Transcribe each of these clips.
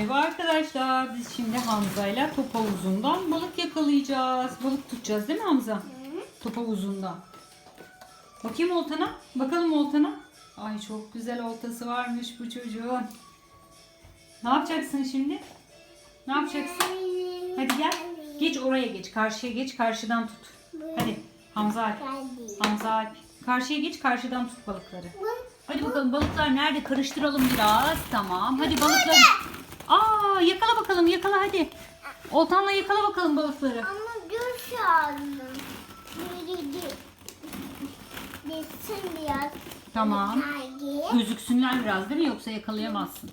Merhaba arkadaşlar. Biz şimdi Hamza'yla top havuzundan balık yakalayacağız. Balık tutacağız değil mi Hamza? Top havuzundan. Bakayım oltana. Bakalım oltana. Ay çok güzel oltası varmış bu çocuğun. Ne yapacaksın şimdi? Ne yapacaksın? Hadi gel. Geç oraya geç. Karşıya geç. Karşıdan tut. Hadi Hamza Alp. Hamza Alp. Karşıya geç. Karşıdan tut balıkları. Hadi bakalım balıklar nerede? Karıştıralım biraz. Tamam. Hadi balıklar. Aa yakala bakalım yakala hadi. Oltanla yakala bakalım balıkları. Ama göz aldım. Desin biraz. Tamam. Gözüksünler biraz değil mi? Yoksa yakalayamazsın.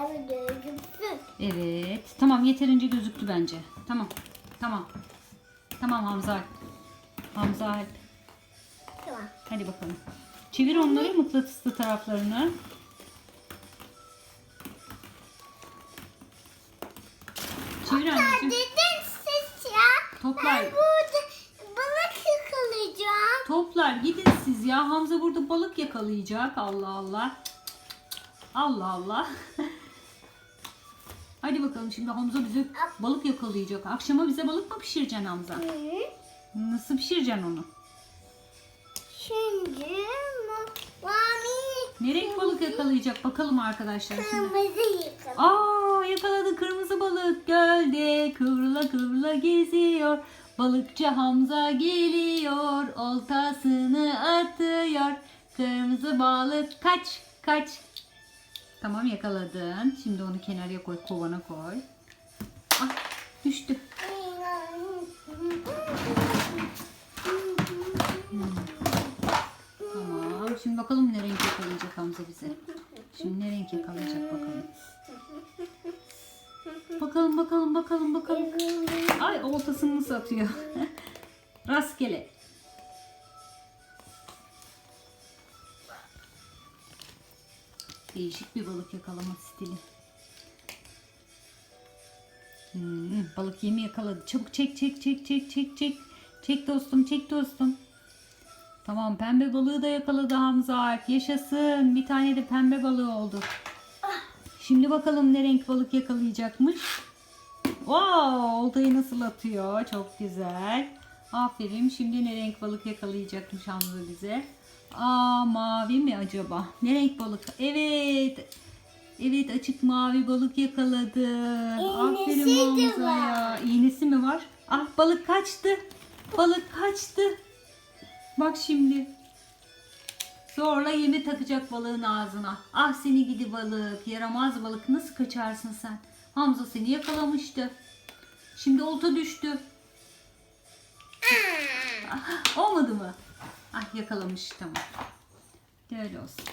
Evet gözüksün. Evet. Tamam yeterince gözüktü bence. Tamam. Tamam. Tamam Hamza Alp. Hamza Alp. Tamam. Hadi bakalım. Çevir onları mıknatıslı taraflarını. Çevir anneciğim. Dedin siz ya. Toplar. Ben burada balık yakalayacağım. Toplar gidin siz ya. Hamza burada balık yakalayacak. Allah Allah. Allah Allah. Hadi bakalım şimdi Hamza bize balık yakalayacak. Akşama bize balık mı pişireceksin Hamza? Hı. Nasıl pişireceksin onu? Şimdi mu- mavi Ne renk balık yakalayacak bakalım arkadaşlar şimdi. kırmızı yıkadım. Aa yakaladı kırmızı balık gölde kıvrıla kıvrıla geziyor. Balıkçı Hamza geliyor oltasını atıyor. Kırmızı balık kaç kaç. Tamam yakaladın. Şimdi onu kenarıya koy kovana koy. Ah düştü. Tamam şimdi bakalım ne renk yakalayacak Hamza bize. Şimdi ne renk yakalayacak bakalım. Bakalım bakalım bakalım bakalım. Ay oltasını nasıl atıyor? Rastgele. Değişik bir balık yakalama stili. Hmm, balık yemi yakaladı. Çabuk çek çek çek çek çek çek. Çek dostum çek dostum. Tamam pembe balığı da yakaladı Hamza Alp. Yaşasın. Bir tane de pembe balığı oldu. Şimdi bakalım ne renk balık yakalayacakmış. Wow, oltayı nasıl atıyor? Çok güzel. Aferin. Şimdi ne renk balık yakalayacakmış Hamza bize? Aa mavi mi acaba? Ne renk balık? Evet. Evet açık mavi balık yakaladı. Aferin İğnesi de Hamza'ya. İğnesi mi var? Ah balık kaçtı. Balık kaçtı. Bak şimdi. Zorla yemi takacak balığın ağzına. Ah seni gidi balık, yaramaz balık nasıl kaçarsın sen? Hamza seni yakalamıştı. Şimdi olta düştü. Ah, olmadı mı? Ah yakalamış tamam. Öyle olsun.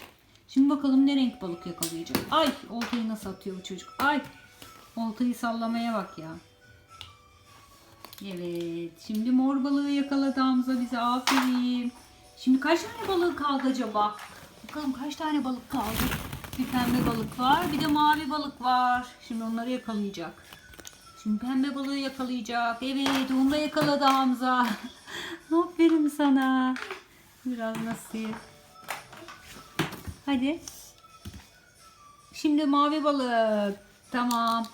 Şimdi bakalım ne renk balık yakalayacak. Ay oltayı nasıl atıyor bu çocuk. Ay oltayı sallamaya bak ya. Evet. Şimdi mor balığı yakaladı Hamza bize. Aferin. Şimdi kaç tane balığı kaldı acaba? Bakalım kaç tane balık kaldı? Bir pembe balık var. Bir de mavi balık var. Şimdi onları yakalayacak. Şimdi pembe balığı yakalayacak. Evet onu da yakaladı Hamza. Aferin sana. Biraz nasıl? Hadi. Şimdi mavi balık. Tamam.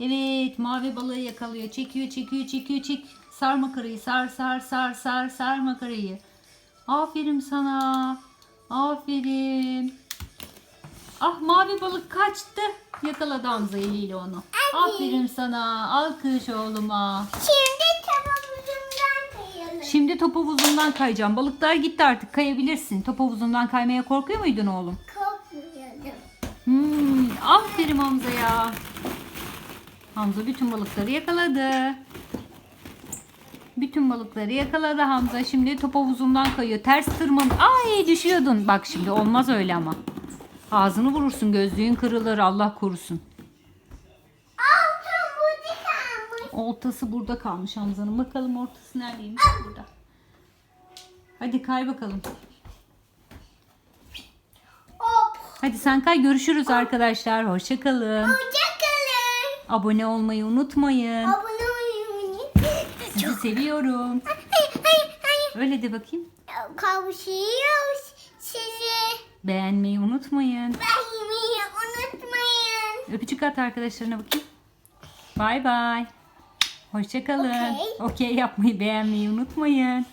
Evet mavi balığı yakalıyor. Çekiyor çekiyor çekiyor çek. Sar makarayı sar sar sar sar sar makarayı. Aferin sana. Aferin. Ah mavi balık kaçtı. Yakaladı Hamza eliyle onu. Aferin sana. Alkış oğluma. Şimdi tabağımızdan kayalım. Şimdi top havuzundan kayacağım. Balıklar gitti artık kayabilirsin. Top havuzundan kaymaya korkuyor muydun oğlum? Kopmayalım. Hmm, aferin Hamza'ya. Hamza bütün balıkları yakaladı. Bütün balıkları yakaladı Hamza. Şimdi top havuzundan kayıyor. Ters tırman. Ay düşüyordun. Bak şimdi olmaz öyle ama. Ağzını vurursun. Gözlüğün kırılır. Allah korusun. Altın burada kalmış. Oltası burada kalmış Hamza'nın. Bakalım ortası neredeymiş? Burada. Hadi kay bakalım. Hop. Hadi sen kay. Görüşürüz arkadaşlar. Hoşçakalın. Hoşçakalın. Abone olmayı unutmayın. Abone seviyorum. Hayır hayır hayır. Öyle de bakayım. Kavuşuyoruz sizi. Beğenmeyi unutmayın. Beğenmeyi unutmayın. Öpücük at arkadaşlarına bakayım. Bay bay. Hoşçakalın. Okey. Okey yapmayı beğenmeyi unutmayın.